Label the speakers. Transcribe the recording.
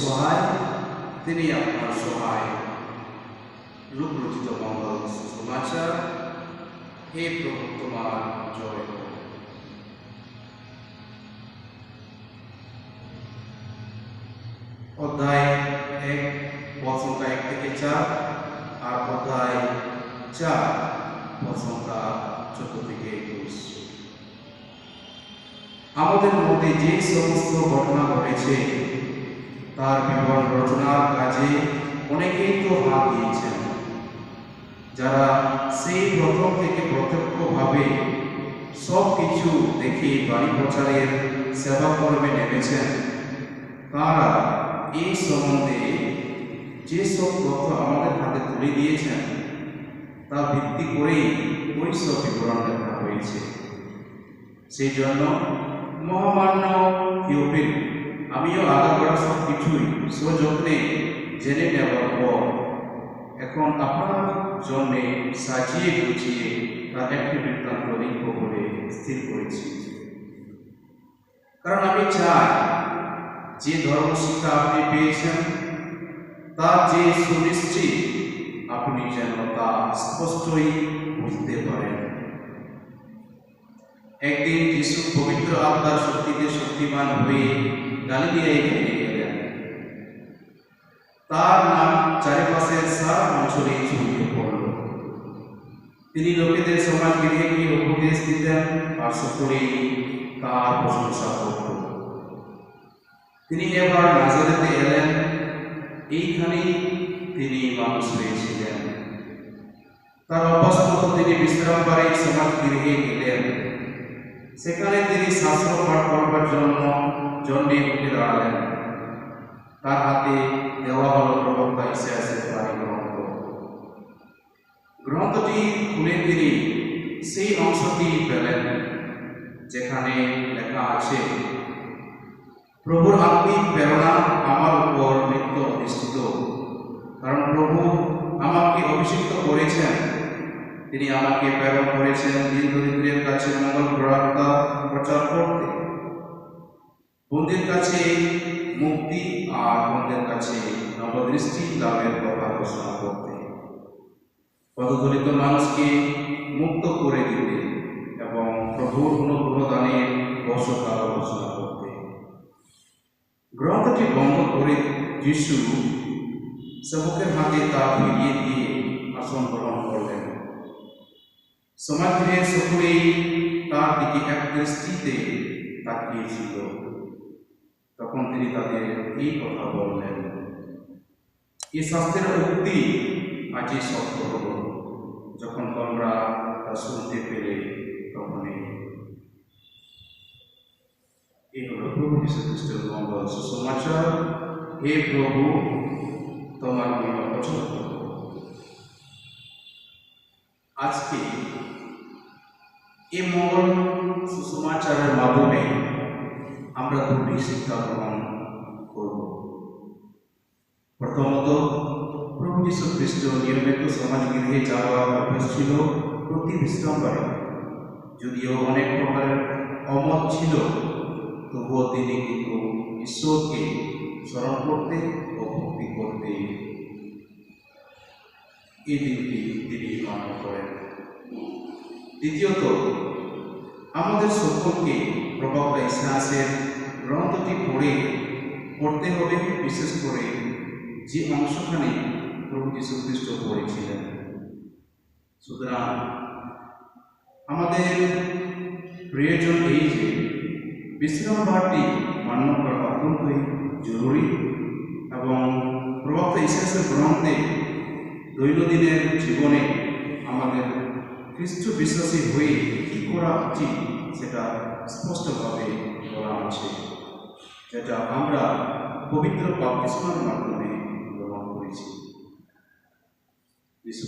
Speaker 1: সহায়, তিনি আপনার সহায়। রূপরচিত মঙ্গল হে প্রভু, তোমার জয় অধ্যায় এক সংখ্যা এক থেকে চার, আর অধ্যায় চার সংখ্যা চোদ্দ থেকে একুশ। আমাদের মধ্যে যে সমস্ত ঘটনা ঘটেছে তার বিবরণ রচনার কাজে অনেকেই তো হাত দিয়েছেন। যারা সেই প্রথম থেকে প্রত্যক্ষভাবে সব কিছু দেখে বাড়ি প্রচারের সেবা কর্মে নেমেছেন, তারা এই সম্বন্ধে যেসব তথ্য আমাদের হাতে তুলে দিয়েছেন, তা ভিত্তি করেই ওই সব বিবরণ লেখা হয়েছে। সেই জন্য মহামান্য থিওপিল আমিও আগাগোড়া সব কিছুই সযত্নে জেনে নেওয়ার পর এখন আপনার জন্য সাজিয়ে গুছিয়ে তার একটি বৃত্তান্ত লিখব বলে স্থির করেছি। কারণ আমি চাই যে ধর্ম শিক্ষা আপনি পেয়েছেন, তা যে সুনিশ্চিত আপনি যেন তা স্পষ্টই বুঝতে পারেন। একদিন যিশু পবিত্র আত্মার শক্তিতে শক্তিমান হয়ে গালিলিয়ায় ফিরে গেলেন। তার নাম চারিপাশের সারা অঞ্চলে ছড়িয়ে পড়ল। তিনি লোকেদের সমাজ গৃহে গিয়ে উপদেশ দিতেন আর সকলেই তার প্রশংসা করত। তিনি এবার নাজারেতে এলেন। এইখানেই তিনি মানুষ হয়েছিলেন। তার মতো তিনি বিশ্রাম বাড়ি সমাজ গৃহে গেলেন সেখানে তিনি শাস্ত্র পাঠ করবার জন্য জন্যে উঠে দাঁড়ালেন। তার হাতে দেওয়া হল প্রবক্তা ইতিহাসের বাড়ি গ্রন্থ। গ্রন্থটি খুলে তিনি সেই অংশটি পেলেন যেখানে লেখা আছে, প্রভুর আত্মিক প্রেরণা আমার উপর নিত্য অধিষ্ঠিত। কারণ প্রভু আমাকে অভিষিক্ত করেছেন তিনি আমাকে প্রেরণ করেছেন। দিন দরিদ্রের কাছে মঙ্গল বার্তা প্রচার করতে। বন্দির কাছে মুক্তি আর বন্দের কাছে নবদৃষ্টি লাভের কথা ঘোষণা করতে। পদদলিত মানুষকে মুক্ত করে দিতে এবং প্রভুর অনুগ্রহ দানের ঘোষণা করতে। গ্রন্থটি বন্ধ করে যিশু সেবকের হাতে তা ফিরিয়ে দিয়ে আসন গ্রহণ করলেন সমাজের সকলেই তার দিকে এক দৃষ্টিতে তাকিয়েছিল তখন তিনি তাদের এই কথা বললেন এই শাস্ত্রের উক্তি আজই সত্য হল। যখন তোমরা তা শুনতে পেলে তখনই। এই হল প্রভু যীশু খ্রিস্টের মঙ্গল সুসমাচার। হে প্রভু, তোমার মহিমা পছন্দ আজকে এই মঙ্গল সুসমাচারের মাধ্যমে আমরা দুটি শিক্ষা গ্রহণ করব। প্রথমত, প্রভু যীশু খ্রিস্ট নিয়মিত সমাজ গৃহে যাওয়া অভ্যাস ছিল প্রতি বিশ্রামবারে যদিও অনেক প্রকারের অমত ছিল, তবুও তিনি কিন্তু ঈশ্বরকে স্মরণ করতে ও ভক্তি করতে এই দিনটি তিনি মান্য করেন। দ্বিতীয়ত, আমাদের সকলকে প্রবক্তা ইতিহাসের গ্রন্থটি পড়ে পড়তে হবে, বিশেষ করে যে অংশখানে প্রভু যীশু খ্রিস্ট পড়েছিলেন। সুতরাং আমাদের প্রয়োজন এই যে বিশ্রামবারটি মান্য করা অত্যন্তই জরুরি এবং প্রবক্তা ইতিহাসের গ্রন্থে দৈনন্দিনের জীবনে আমাদের খ্রিস্ট বিশ্বাসী হয়ে কি করা উচিত সেটা স্পষ্টভাবে বলা আছে যেটা আমরা পবিত্র বাপ্তিস্মার মাধ্যমে গ্রহণ করেছি। যিশু